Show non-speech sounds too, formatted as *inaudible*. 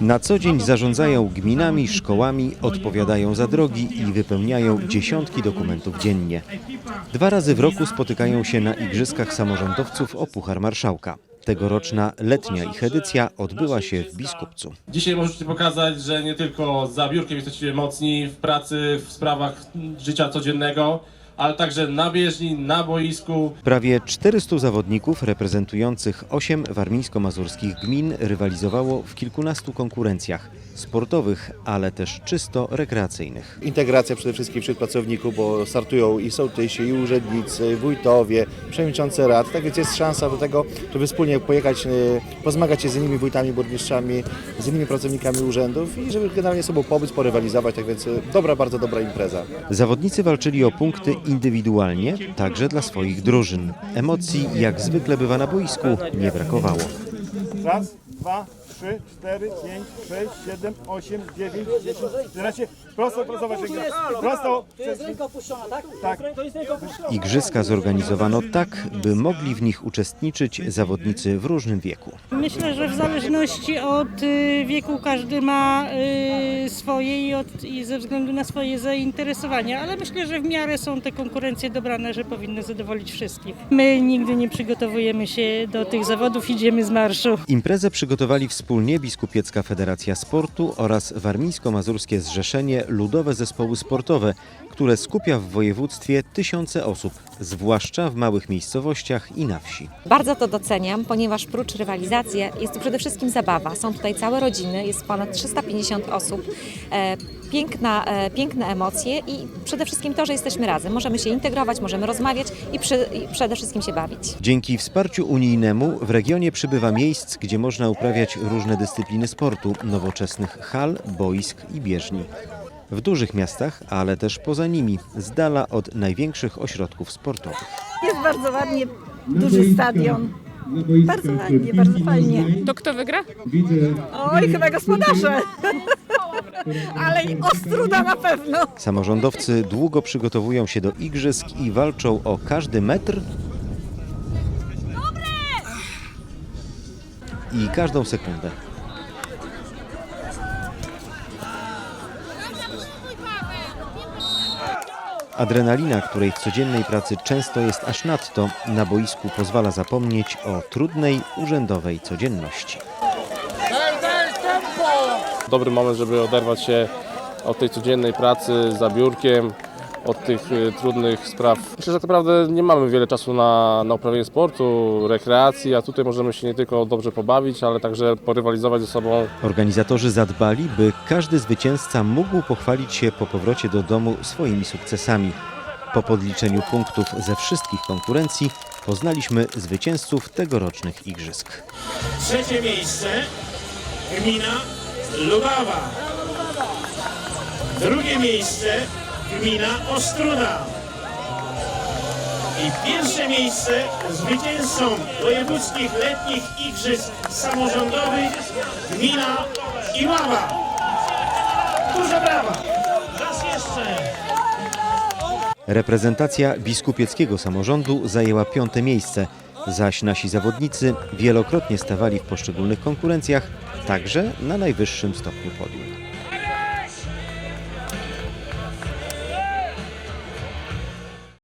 Na co dzień zarządzają gminami, szkołami, odpowiadają za drogi i wypełniają dziesiątki dokumentów dziennie. Dwa razy w roku spotykają się na Igrzyskach Samorządowców o Puchar Marszałka. Tegoroczna letnia ich edycja odbyła się w Biskupcu. Dzisiaj możecie pokazać, że nie tylko za biurkiem jesteście mocni w pracy, w sprawach życia codziennego, ale także na bieżni, na boisku. Prawie 400 zawodników reprezentujących 8 warmińsko-mazurskich gmin rywalizowało w kilkunastu konkurencjach sportowych, ale też czysto rekreacyjnych. Integracja przede wszystkim wśród pracowników, bo startują i sołtysi, i urzędnicy, wójtowie, przewodniczący rad. Tak więc jest szansa do tego, żeby wspólnie pojechać, e, pozmagać się z innymi wójtami, burmistrzami, z innymi pracownikami urzędów i żeby generalnie sobą pobyć, porywalizować. Tak więc e, dobra, bardzo dobra impreza. Zawodnicy walczyli o punkty indywidualnie, także dla swoich drużyn. Emocji, jak zwykle bywa na boisku, nie brakowało. Raz, dwa, trzy, cztery, pięć, sześć, siedem, osiem, dziewięć, dziesięć, jedenaście. Prosto, prosto, zobacz, ręka. Prosto. To jest ręka opuszczona, tak? Tak. Igrzyska zorganizowano tak, by mogli w nich uczestniczyć zawodnicy w różnym wieku. Myślę, że w zależności od y, wieku każdy ma y, swoje i, od, i ze względu na swoje zainteresowania, ale myślę, że w miarę są te konkurencje dobrane, że powinny zadowolić wszystkich. My nigdy nie przygotowujemy się do tych zawodów, idziemy z marszu. Imprezę przygotowali wspólnie Biskupiecka Federacja Sportu oraz Warmińsko-Mazurskie Zrzeszenie Ludowe Zespoły Sportowe, które skupia w województwie tysiące osób, zwłaszcza w małych miejscowościach i na wsi. Bardzo to doceniam, ponieważ prócz rywalizacji jest to przede wszystkim zabawa. Są tutaj całe rodziny, jest ponad 350 osób. E, piękna, e, piękne emocje i przede wszystkim to, że jesteśmy razem. Możemy się integrować, możemy rozmawiać i, przy, i przede wszystkim się bawić. Dzięki wsparciu unijnemu w regionie przybywa miejsc, gdzie można uprawiać różne dyscypliny sportu, nowoczesnych hal, boisk i bieżni. W dużych miastach, ale też poza nimi, z dala od największych ośrodków sportowych. Jest bardzo ładnie, duży stadion. Bardzo ładnie, bardzo fajnie. To kto wygra? Oj, chyba gospodarze. *laughs* Ale i Ostruda na pewno. Samorządowcy długo przygotowują się do igrzysk i walczą o każdy metr i każdą sekundę. Adrenalina, której w codziennej pracy często jest aż nadto, na boisku pozwala zapomnieć o trudnej urzędowej codzienności. Dobry moment, żeby oderwać się od tej codziennej pracy za biurkiem, od tych y, trudnych spraw. Myślę, że tak naprawdę nie mamy wiele czasu na, na uprawianie sportu, rekreacji, a tutaj możemy się nie tylko dobrze pobawić, ale także porywalizować ze sobą Organizatorzy zadbali, by każdy zwycięzca mógł pochwalić się po powrocie do domu swoimi sukcesami. Po podliczeniu punktów ze wszystkich konkurencji poznaliśmy zwycięzców tegorocznych igrzysk. Trzecie miejsce gmina Lubawa. Drugie miejsce gmina Ostruda. I pierwsze miejsce zwycięzcą wojewódzkich letnich igrzysk samorządowych gmina Iława. Duże brawa. Raz jeszcze. Reprezentacja biskupieckiego samorządu zajęła piąte miejsce, zaś nasi zawodnicy wielokrotnie stawali w poszczególnych konkurencjach, także na najwyższym stopniu podium.